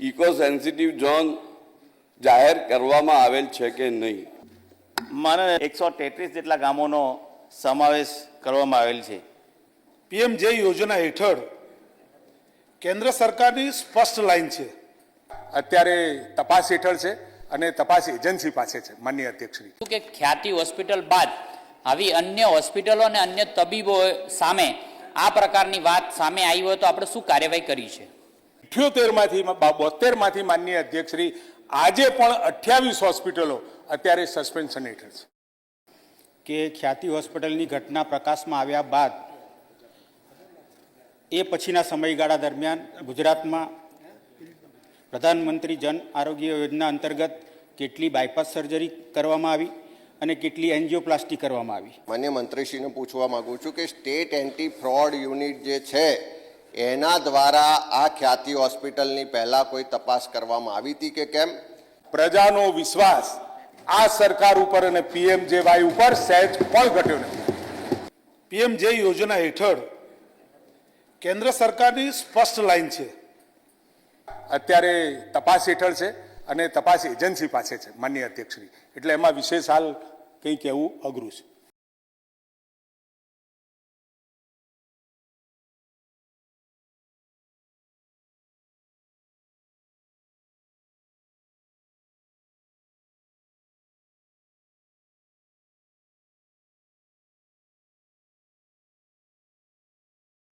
Eco sensitive zone જાહેર કરવામાં આવેલ છે કે નહીં? મને એકસો તેત્રીસ જેટલા ગામોનો સમાવેશ કરવામાં આવેલ છે. પીએમ જે યોજના હેઠળ કેન્દ્ર સરકારની સ્પષ્ટ લાઈન છે. અત્યારે તપાસ હેઠળ છે અને તપાસ એજન્સી પાસે છે માન્ય અધ્યક્ષશ્રી કે ખ્યાતિ હોસ્પિટલ બાદ આવી અન્ય હોસ્પિટલો અને અન્ય તબીબો સામે આ પ્રકારની વાત સામે આવી હોય તો આપણે શું કાર્યવાહી કરી છે? અઠ્યોતેરમાંથી બોતેરમાંથી માન્ય અધ્યક્ષશ્રી આજે પણ અઠ્યાવીસ હોસ્પિટલો અત્યારે સસ્પેન્શન હેઠળ છે. કે ખ્યાતિ હોસ્પિટલની ઘટના પ્રકાશમાં આવ્યા બાદ એ પછીના સમયગાળા દરમિયાન ગુજરાતમાં પ્રધાનમંત્રી જન આરોગ્ય યોજના અંતર્ગત કેટલી બાયપાસ સર્જરી કરવામાં આવી અને કેટલી એન્જિયોપ્લાસ્ટી કરવામાં આવી? માન્ય મંત્રીશ્રીને પૂછવા માંગુ છું કે સ્ટેટ એન્ટી ફ્રોડ યુનિટ જે છે એના દ્વારા આ ખ્યાતિ હોસ્પિટલની પહેલા કોઈ તપાસ કરવામાં આવી હતી કે કેમ? પ્રજાનો વિશ્વાસ આ સરકાર ઉપર અને પીએમ જે વાય ઉપર સહેજ પણ ઘટ્યો નથી. પીએમ જે યોજના હેઠળ કેન્દ્ર સરકારની સ્પષ્ટ લાઈન છે. અત્યારે તપાસ હેઠળ છે અને તપાસ એજન્સી પાસે છે, માન્ય અધ્યક્ષની. એટલે એમાં વિશેષ હાલ કંઈ કહેવું અઘરું છે.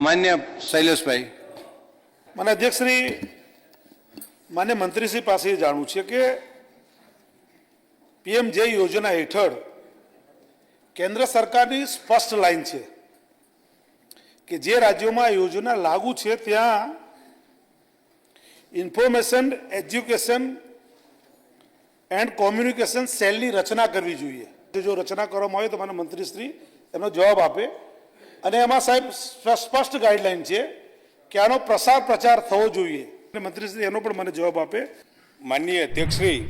માન્ય શૈલેષભાઈ. મને અધ્યક્ષશ્રી, માન્ય મંત્રીશ્રી પાસે જાણવું છે કે પીએમ જે યોજના હેઠળ કેન્દ્ર સરકારની સ્પષ્ટ લાઈન છે કે જે રાજ્યોમાં યોજના લાગુ છે ત્યાં ઇન્ફોર્મેશન, એજ્યુકેશન એન્ડ કોમ્યુનિકેશન સેલની રચના કરવી જોઈએ. જો રચના કરવામાં આવે તો મને મંત્રીશ્રી એનો જવાબ આપે. અને એમાં સાહેબ સ્પષ્ટ ગાઈડલાઈન છે કે આનો પ્રસાર પ્રચાર થવો જોઈએ. અને મંત્રીશ્રી એનો પણ મને જવાબ આપે. માનનીય અધ્યક્ષશ્રી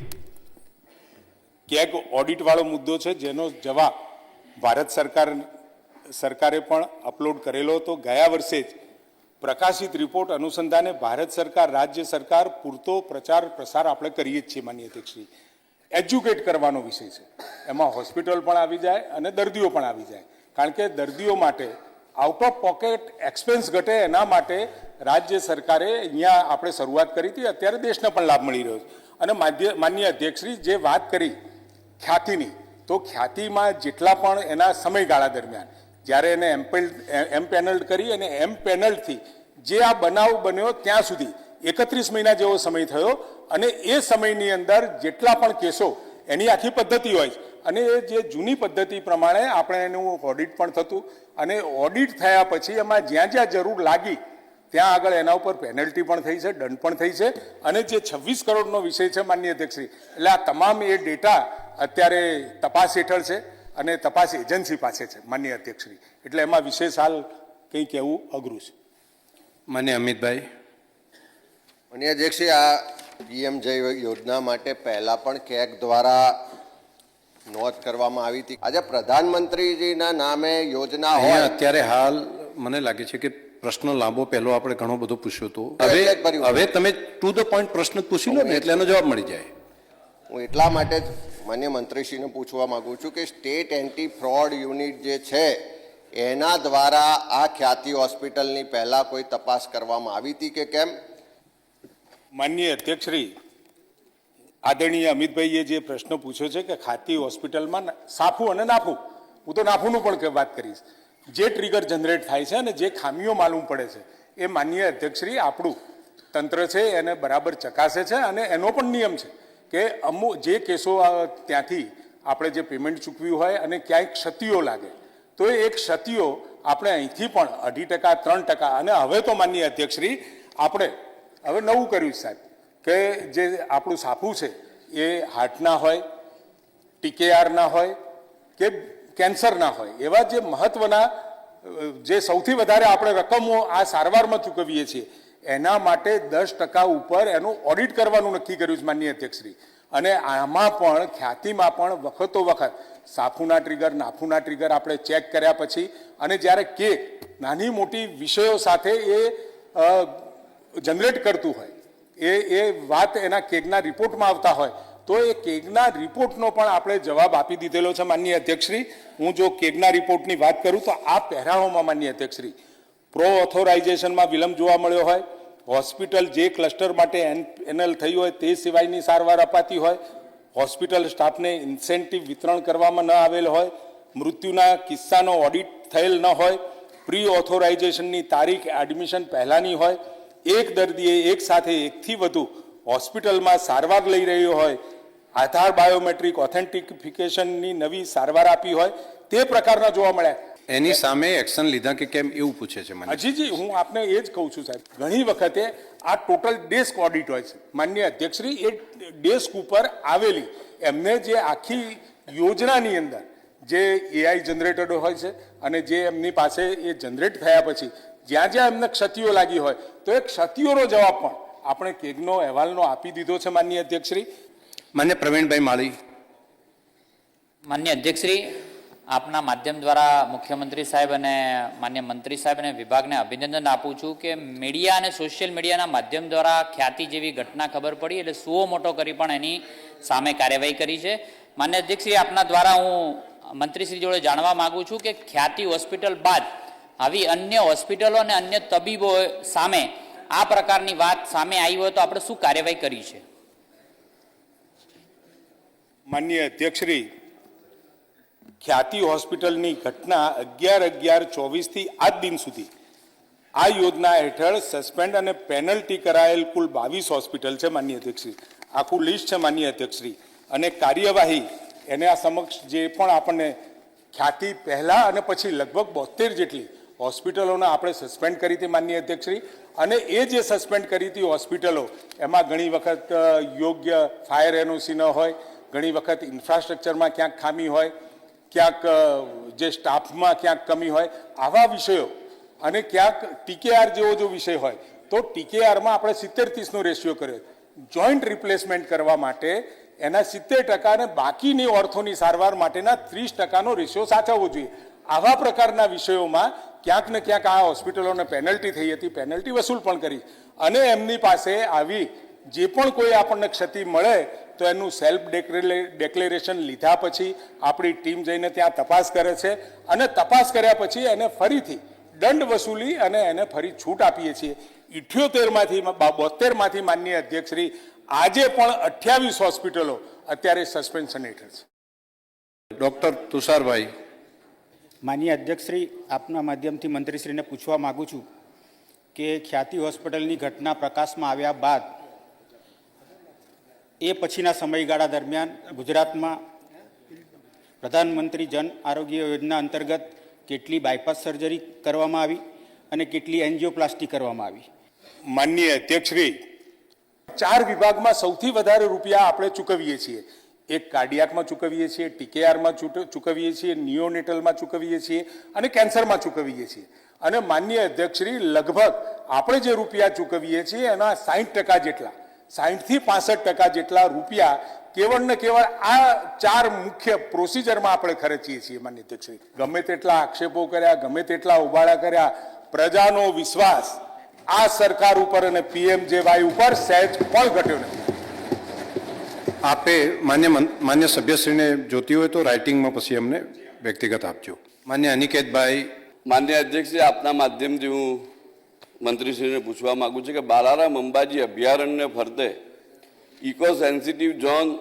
ક્યાંક ઓડિટવાળો મુદ્દો છે જેનો જવાબ ભારત સરકાર સરકારે પણ અપલોડ કરેલો હતો. ગયા વર્ષે જ પ્રકાશિત રિપોર્ટ અનુસંધાને ભારત સરકાર રાજ્ય સરકાર પૂરતો પ્રચાર પ્રસાર આપણે કરીએ જ છીએ માનનીય અધ્યક્ષશ્રી. એજ્યુકેટ કરવાનો વિષય છે. એમાં હોસ્પિટલ પણ આવી જાય અને દર્દીઓ પણ આવી જાય. કારણ કે દર્દીઓ માટે આઉટ ઓફ પોકેટ એક્સપેન્સ ઘટે એના માટે રાજ્ય સરકારે અહીંયા આપણે શરૂઆત કરી હતી. અત્યારે દેશને પણ લાભ મળી રહ્યો છે. અને માન્ય અધ્યક્ષશ્રી જે વાત કરી ખ્યાતિની, તો ખ્યાતિમાં જેટલા પણ એના સમયગાળા દરમિયાન, જ્યારે એને એમ્પેલ એમ પેનલ્ડ કરી અને એમ પેનલ્ડથી જે આ બનાવ બન્યો ત્યાં સુધી એકત્રીસ મહિના જેવો સમય થયો અને એ સમયની અંદર જેટલા પણ કેસો એની આખી પદ્ધતિ હોય અને એ જે જૂની પદ્ધતિ પ્રમાણે આપણે એનું ઓડિટ પણ થતું અને ઓડિટ થયા પછી એમાં જ્યાં જ્યાં જરૂર લાગી ત્યાં આગળ એના ઉપર પેનલ્ટી પણ થઈ છે દંડ પણ થઈ છે. અને જે છવ્વીસ કરોડનો વિષય છે માન્ય અધ્યક્ષશ્રી એટલે આ તમામ એ ડેટા અત્યારે તપાસ હેઠળ છે અને તપાસ એજન્સી પાસે છે માન્ય અધ્યક્ષશ્રી. એટલે એમાં વિશેષ હાલ કંઈ કહેવું અઘરું છે. માન્ય અમિતભાઈ. માન્ય અધ્યક્ષશ્રી આ પીએમ જય યોજના માટે પહેલાં પણ કેક દ્વારા નોંધ કરવામાં આવી હતી. આજે પ્રધાનમંત્રીજીના નામે યોજના હોય. અત્યારે હાલ મને લાગે છે કે પ્રશ્ન લાંબો પહેલો આપણે ઘણો બધો પૂછ્યો હતો. એટલે હવે હવે તમે ટુ ધ પોઈન્ટ પ્રશ્ન પૂછી લો ને એટલે એનો જવાબ મળી જાય. હું એટલા માટે જ માન્ય મંત્રીશ્રીને પૂછવા માંગુ છું કે સ્ટેટ એન્ટી ફ્રોડ યુનિટ જે છે એના દ્વારા આ ખ્યાતિ હોસ્પિટલની પહેલાં કોઈ તપાસ કરવામાં આવી હતી કે કેમ? માનનીય અધ્યક્ષશ્રી આદરણીય અમિતભાઈએ જે પ્રશ્ન પૂછ્યો છે કે ખાતી હોસ્પિટલમાં સાફું અને નાફું, હું તો નાફુંનું પણ વાત કરીશ. જે ટ્રિગર જનરેટ થાય છે અને જે ખામીઓ માલુમ પડે છે, એ માનનીય અધ્યક્ષશ્રી આપણું તંત્ર છે, એને બરાબર ચકાસે છે અને એનો પણ નિયમ છે કે અમુક જે કેસો ત્યાંથી આપણે જે પેમેન્ટ ચૂકવ્યું હોય અને ક્યાંય ક્ષતિઓ લાગે, તો એ ક્ષતિઓ આપણે અહીંથી પણ અઢી ટકા, ત્રણ ટકા અને હવે તો માનનીય અધ્યક્ષશ્રી આપણે, હવે નવું કર્યું સાહેબ. કે જે આપણું સાફું છે, એ હાર્ટના હોય ટીકેઆરના હોય, કે કેન્સરના હોય, એવા જે મહત્વના, જે સૌથી વધારે આપણે રકમો આ સારવારમાં ચૂકવીએ છીએ, એના માટે દસ ટકા ઉપર એનું ઓડિટ કરવાનું નક્કી કર્યું છે માનનીય અધ્યક્ષશ્રી. અને આમાં પણ, ખ્યાતિમાં પણ વખતો વખત સાફુના ટ્રિગર નાફુના ટ્રિગર આપણે ચેક કર્યા પછી, અને જ્યારે કે નાની મોટી વિષયો સાથે એ જનરેટ કરતું હોય એ એ વાત એના કેગના રિપોર્ટમાં આવતા હોય, તો એ કેગના રિપોર્ટનો પણ આપણે જવાબ આપી દીધેલો છે માનનીય અધ્યક્ષશ્રી. હું જો કેગના રિપોર્ટની વાત કરું, તો આ પહેરાવોમાં માનનીય અધ્યક્ષશ્રી. પ્રો ઓથોરાઇઝેશનમાં વિલંબ જોવા મળ્યો હોય, હોસ્પિટલ જે ક્લસ્ટર માટે એનએલ થઈ હોય, તે સિવાયની સારવાર અપાતી હોય, હોસ્પિટલ સ્ટાફને ઇન્સેન્ટિવ વિતરણ કરવામાં ન આવેલ હોય, મૃત્યુના કિસ્સાનો ઓડિટ થયેલ ન હોય પ્રી ઓથોરાઇઝેશનની તારીખ એડમિશન પહેલાંની હોય એક દર્દીએ એક સાથે એકથી વધુ હોસ્પિટલમાં સારવાર લઈ રહ્યો હોય આધાર બાયોમેટ્રિક ઓથેન્ટિફિકેશનની નવી સારવાર આપી હોય તે પ્રકારના જોવા મળ્યા. એની સામે એક્શન લીધા કે કેમ એવું પૂછે છે મને? હજીજી હું આપને એ જ કહું છું સાહેબ. ઘણી વખતે આ ટોટલ ડેસ્ક ઓડિટ હોય છે. માન્ય અધ્યક્ષશ્રી એ ડેસ્ક ઉપર આવેલી એમને જે આખી યોજનાની અંદર જે એઆઈ જનરેટેડ હોય છે અને જે એમની પાસે એ જનરેટ થયા પછી જ્યાં જ્યાં એમને ક્ષતિઓ લાગી હોય તો એ ક્ષતિઓનો જવાબ પણ આપણે કેગનો અહેવાલનો આપી દીધો છે માન્ય અધ્યક્ષશ્રી. માન્ય પ્રવીણભાઈ માળી. માન્ય અધ્યક્ષશ્રી આપના માધ્યમ દ્વારા મુખ્યમંત્રી સાહેબ અને માન્ય મંત્રી સાહેબ અને વિભાગને અભિનંદન આપું છું કે મીડિયા અને સોશિયલ મીડિયાના માધ્યમ દ્વારા ખ્યાતિ જેવી ઘટના ખબર પડી એટલે સુઓ મોટો કરી પણ એની સામે કાર્યવાહી કરી છે. માન્ય અધ્યક્ષશ્રી આપના દ્વારા હું મંત્રીશ્રી જોડે જાણવા માગું છું કે ખ્યાતિ હોસ્પિટલ બાદ આવી અન્ય હોસ્પિટલો અને અન્ય તબીબો સામે આ પ્રકારની વાત સામે આવી હોય તો આપણે શું કાર્યવાહી કરી છે? માન્ય અધ્યક્ષશ્રી, ખ્યાતિ હોસ્પિટલની ઘટના અગિયાર અગિયાર ચોવીસથી આજ દિન સુધી. આ યોજના હેઠળ સસ્પેન્ડ અને પેનલ્ટી કરાયેલ કુલ બાવીસ હોસ્પિટલ છે માન્ય અધ્યક્ષશ્રી. આખું લિસ્ટ છે માન્ય અધ્યક્ષશ્રી. અને કાર્યવાહી એને આ સમક્ષ જે પણ આપણને ખ્યાતિ પહેલાં અને પછી લગભગ બોતેર જેટલી હોસ્પિટલોને આપણે સસ્પેન્ડ કરી હતી માન્ય અધ્યક્ષશ્રી. અને એ જે સસ્પેન્ડ કરી હતી હોસ્પિટલો, એમાં ઘણી વખત યોગ્ય ફાયર એનઓસી ન હોય, ઘણી વખત ઇન્ફ્રાસ્ટ્રક્ચરમાં ક્યાંક ખામી હોય, ક્યાંક જે સ્ટાફમાં ક્યાંક કમી હોય, આવા વિષયો. અને ક્યાંક ટીકેઆર જેવો જો વિષય હોય, તો ટીકેઆરમાં આપણે સિત્તેર ત્રીસનો રેશિયો કર્યો. જોઈન્ટ રિપ્લેસમેન્ટ કરવા માટે એના સિત્તેર ટકા અને બાકીની ઓર્થોની સારવાર માટેના ત્રીસ ટકાનો રેશિયો સાચવવો જોઈએ. આવા પ્રકારના વિષયોમાં ક્યાંક ને ક્યાંક આ હોસ્પિટલોને પેનલ્ટી થઈ હતી પેનલ્ટી વસૂલ પણ કરી. અને એમની પાસે આવી જે પણ કોઈ આપણને ક્ષતિ મળે, તો એનું સેલ્ફ ડેક્લેરેશન લીધા પછી આપણી ટીમ જઈને ત્યાં તપાસ કરે છે. અને તપાસ કર્યા પછી એને ફરીથી દંડ વસૂલી અને એને ફરી છૂટ આપીએ છીએ. ઇઠ્યોતેરમાંથી બોતેરમાંથી માનનીય અધ્યક્ષશ્રી, આજે પણ અઠ્યાવીસ હોસ્પિટલો અત્યારે સસ્પેન્શન હેઠળ છે. ડૉક્ટર તુષારભાઈ માનનીય અધ્યક્ષશ્રી, આપના માધ્યમથી મંત્રીશ્રીને પૂછવા માગું છું કે ખ્યાતિ હોસ્પિટલની ઘટના પ્રકાશમાં આવ્યા બાદ એ પછીના સમયગાળા દરમિયાન ગુજરાતમાં પ્રધાનમંત્રી જન આરોગ્ય યોજના અંતર્ગત કેટલી બાયપાસ સર્જરી કરવામાં આવી અને કેટલી એન્જિયોપ્લાસ્ટી કરવામાં આવી? માનનીય અધ્યક્ષશ્રી, ચાર વિભાગમાં સૌથી વધારે રૂપિયા આપણે ચૂકવીએ છીએ. એક કાર્ડિયાકમાં ચૂકવીએ છીએ, ટીકેઆરમાં ચૂકવીએ છીએ, નિયોનેટલમાં ચૂકવીએ છીએ અને કેન્સરમાં ચૂકવીએ છીએ. અને માનનીય અધ્યક્ષશ્રી, લગભગ આપણે જે રૂપિયા ચૂકવીએ છીએ એના સાહીઠ ટકા જેટલા સાહીઠથી પાસઠ ટકા જેટલા રૂપિયા કેવળ ને કેવળ આ ચાર મુખ્ય પ્રોસિજરમાં આપણે ખર્ચીએ છીએ, માન્ય અધ્યક્ષશ્રી. ગમે તેટલા આક્ષેપો કર્યા, ગમે તેટલા ઉબાળા કર્યા, પ્રજાનો વિશ્વાસ આ સરકાર ઉપર અને પીએમ જે વાય ઉપર સહેજ પણ ઘટ્યો નથી. આપે માન્ય મન- માન્ય સભ્યશ્રીને જોતી હોય તો રાઇટિંગમાં પછી અમને વ્યક્તિગત આપજો. માન્ય અનિકેતભાઈ. માન્ય અધ્યક્ષજી આપના માધ્યમથી હું મંત્રીશ્રીને પૂછવા માગું છું કે બાલારામ અંબાજી અભયારણ્ય ફરતે ઇકો સેન્સિટિવ ઝોન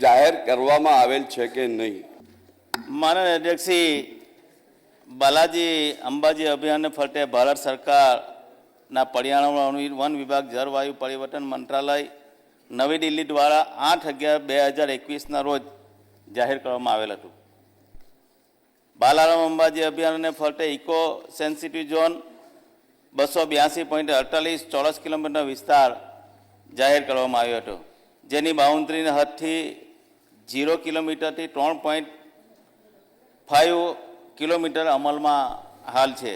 જાહેર કરવામાં આવેલ છે કે નહીં? માનનીય અધ્યક્ષી બાલાજી અંબાજી અભિયાનને ફરતે ભારત સરકારના પર્યાવરણ વન વિભાગ જળવાયુ પરિવર્તન મંત્રાલય નવી દિલ્હી દ્વારા આઠ અગિયાર બે હજાર એકવીસના રોજ જાહેર કરવામાં આવેલ હતું. બાલારામ અંબાજી અભિયાનને ફરતે ઇકો સેન્સિટિવ ઝોન બસો બ્યાસી પોઈન્ટ અડતાલીસ ચોરસ કિલોમીટર વિસ્તાર જાહેર કરવામાં આવ્યો હતો. જેની બાઉન્ડ્રીને હદથી ઝીરો કિલોમીટરથી ત્રણ પોઈન્ટ ફાઇવ કિલોમીટર અમલમાં હાલ છે.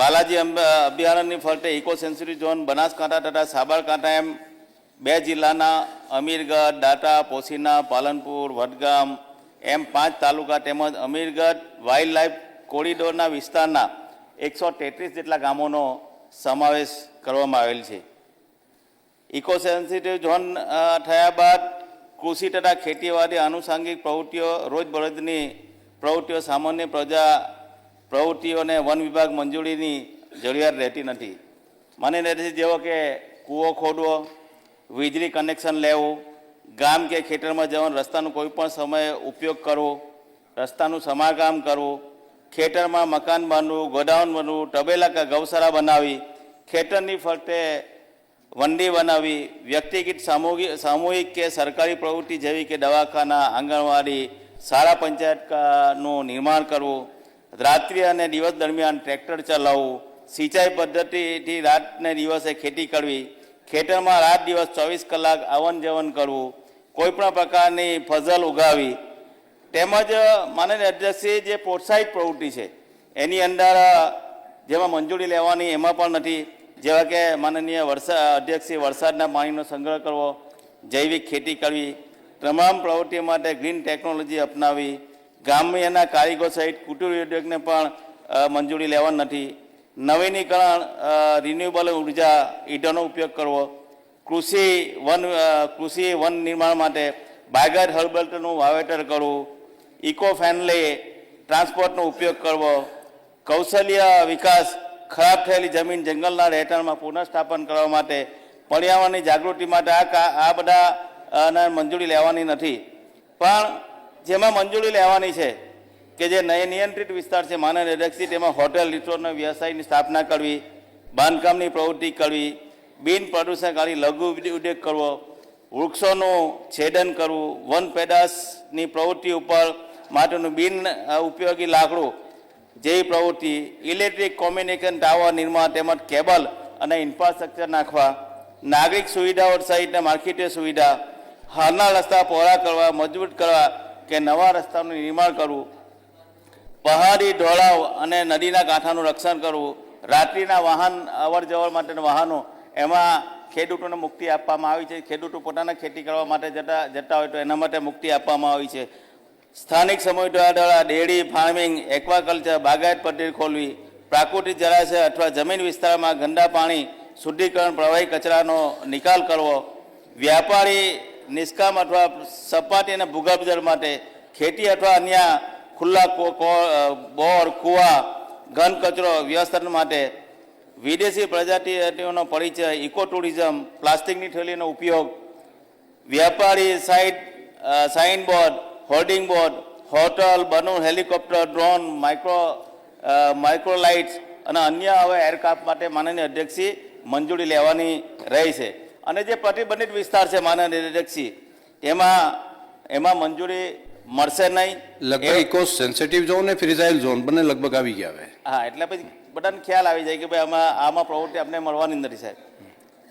બાલાજી અભયારણ્યની ફરતે ઇકો સેન્સિટિવ ઝોન બનાસકાંઠા તથા સાબરકાંઠા એમ બે જિલ્લાના અમીરગઢ દાટા પોશીના પાલનપુર, વડગામ એમ પાંચ તાલુકા તેમજ અમીરગઢ વાઇલ્ડ લાઇફ કોરિડોરના વિસ્તારના એકસો તેત્રીસ જેટલા ગામોનો સમાવેશ કરવામાં આવેલ છે. ઇકો સેન્સિટિવ ઝોન થયા બાદ કૃષિ તથા ખેતીવાડી આનુષાંગિક પ્રવૃત્તિઓ રોજબરોજની પ્રવૃત્તિઓ, સામાન્ય પ્રજા પ્રવૃત્તિઓને વન વિભાગ મંજૂરીની જરૂરિયાત રહેતી નથી. મને નથી જેવો કે કૂવો ખોદવો વીજળી કનેક્શન લેવું, ગામ કે ખેતરમાં જવાનું રસ્તાનો કોઈ પણ સમયે ઉપયોગ કરવો, રસ્તાનું સમારકામ કરવું, ખેતરમાં મકાન બાંધવું ગોડાઉન બનવું, તબેલા કે ગૌશાળા બનાવી ખેતરની ફરતે વંડી બનાવી વ્યક્તિગત સામૂહિક સામૂહિક કે સરકારી પ્રવૃત્તિ જેવી કે દવાખાના, આંગણવાડી, શાળા પંચાયતનું નિર્માણ કરવું, રાત્રિ અને દિવસ દરમિયાન ટ્રેક્ટર ચલાવવું, સિંચાઈ પદ્ધતિથી રાતને દિવસે ખેતી કરવી ખેતરમાં રાત દિવસ ચોવીસ કલાક આવન જવન કરવું, કોઈપણ પ્રકારની ફસલ ઉગાવી, તેમજ માનનીય અધ્યક્ષે જે પ્રોત્સાહિત પ્રવૃત્તિ છે, એની અંદર જેમાં મંજૂરી લેવાની એમાં પણ નથી. જેવા કે માનનીય વરસાદ અધ્યક્ષે વરસાદના પાણીનો સંગ્રહ કરવો, જૈવિક ખેતી કરવી, તમામ પ્રવૃત્તિઓ માટે ગ્રીન ટેકનોલોજી અપનાવી ગ્રામ્યના કારીગરો સહિત કુટીર ઉદ્યોગને પણ મંજૂરી લેવાની નથી. નવીનીકરણ રિન્યુએબલ ઊર્જા ઈંધણનો ઉપયોગ કરવો. કૃષિ વન કૃષિ વન નિર્માણ માટે બાયગર હર્બલ્ટનું વાવેતર કરવું. ઇકો ફ્રેન્ડલી ટ્રાન્સપોર્ટનો ઉપયોગ કરવો. કૌશલ્ય વિકાસ, ખરાબ થયેલી જમીન જંગલના રહેઠાણમાં પુનઃસ્થાપન કરવા માટે પર્યાવરણની જાગૃતિ માટે આ કા- આ બધા મંજૂરી લેવાની નથી. પણ જેમાં મંજૂરી લેવાની છે કે જે નય નિયંત્રિત વિસ્તાર છે માનવ અધ્યક્ષી તેમાં હોટેલ, રિસોર્ટના વ્યવસાયની સ્થાપના કરવી, બાંધકામની પ્રવૃત્તિ કરવી, બિન પ્રદૂષણકારી લઘુ ઉદ્યોગ કરવો, વૃક્ષોનું છેદન કરવું, વન પેદાશની પ્રવૃત્તિ ઉપર માટેનું બિન ઉપયોગી લાકડું જેવી પ્રવૃત્તિ, ઇલેક્ટ્રિક કોમ્યુનિકેશન ટાવર નિર્માણ તેમજ કેબલ અને ઇન્ફ્રાસ્ટ્રક્ચર નાખવા, નાગરિક સુવિધાઓ સહિતના માળખાકીય સુવિધા, હાલના રસ્તા પહોળા કરવા, મજબૂત કરવા કે નવા રસ્તાનું નિર્માણ કરવું પહાડી ઢોળાવ અને નદીના કાંઠાનું રક્ષણ કરવું, રાત્રિના વાહન અવર જવર માટેના વાહનો, એમાં ખેડૂતોને મુક્તિ આપવામાં આવી છે. ખેડૂતો પોતાના ખેતી કરવા માટે જતા જતા હોય તો એના માટે મુક્તિ આપવામાં આવી છે. સ્થાનિક સમુદાય દ્વારા ડેરી, ફાર્મિંગ, એક્વાકલ્ચર, બાગાયત પદ્ધતિ ખોલવી, પ્રાકૃતિક જળાશય અથવા જમીન વિસ્તારમાં ગંદા પાણી, શુદ્ધિકરણ, પ્રવાહી કચરાનો નિકાલ કરવો, વ્યાપારી નિષ્કામ અથવા સપાટી અને ભૂગર્ભ જળ માટે ખેતી અથવા અન્ય ખુલ્લા બોર, કૂવા, ઘન, કચરો વ્યવસ્થાપન માટે વિદેશી પ્રજાતિઓનો પરિચય ઇકો ટુરિઝમ પ્લાસ્ટિકની થેલીનો ઉપયોગ, વ્યાપારી site sign board hoarding board, hotel balloon helicopter, drone, micro microlights અને અન્ય હવે એરક્રાફ્ટ માટે માનનીય અધ્યક્ષી મંજૂરી લેવાની રહી છે. અને જે પ્રતિબંધિત વિસ્તાર છે માનનીય અધ્યક્ષી એમાં એમાં મંજૂરી મળશે નહીં. લગભગ ઇકો સેન્સિટિવ ઝોન ને ફ્રીઝાઇલ ઝોન બંને લગભગ આવી ગયા હવે. હા એટલે પછી બધાને ખ્યાલ આવી જાય કે ભાઈ આમાં આમાં પ્રવૃત્તિ આપણે મળવાની નથી સાહેબ.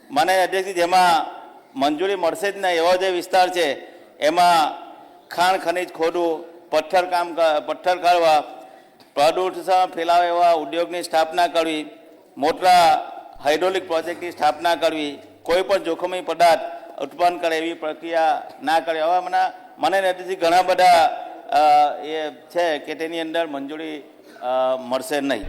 મને અધ્યક્ષજી જેમાં મંજૂરી મળશે જ નહીં એવો જે વિસ્તાર છે એમાં ખાણ ખનીજ ખોડવું પથ્થર કામ પથ્થર કાઢવા પ્રદૂષણ ફેલાવે એવા ઉદ્યોગની સ્થાપના કરવી મોટા હાઇડ્રોલિક પ્રોજેક્ટની સ્થાપના કરવી કોઈ પણ જોખમી પદાર્થ ઉત્પન્ન કરે એવી પ્રક્રિયા ના કરે. હવે મને મને નથી ઘણા બધા એ છે કે તેની અંદર મંજૂરી મળશે નહીં.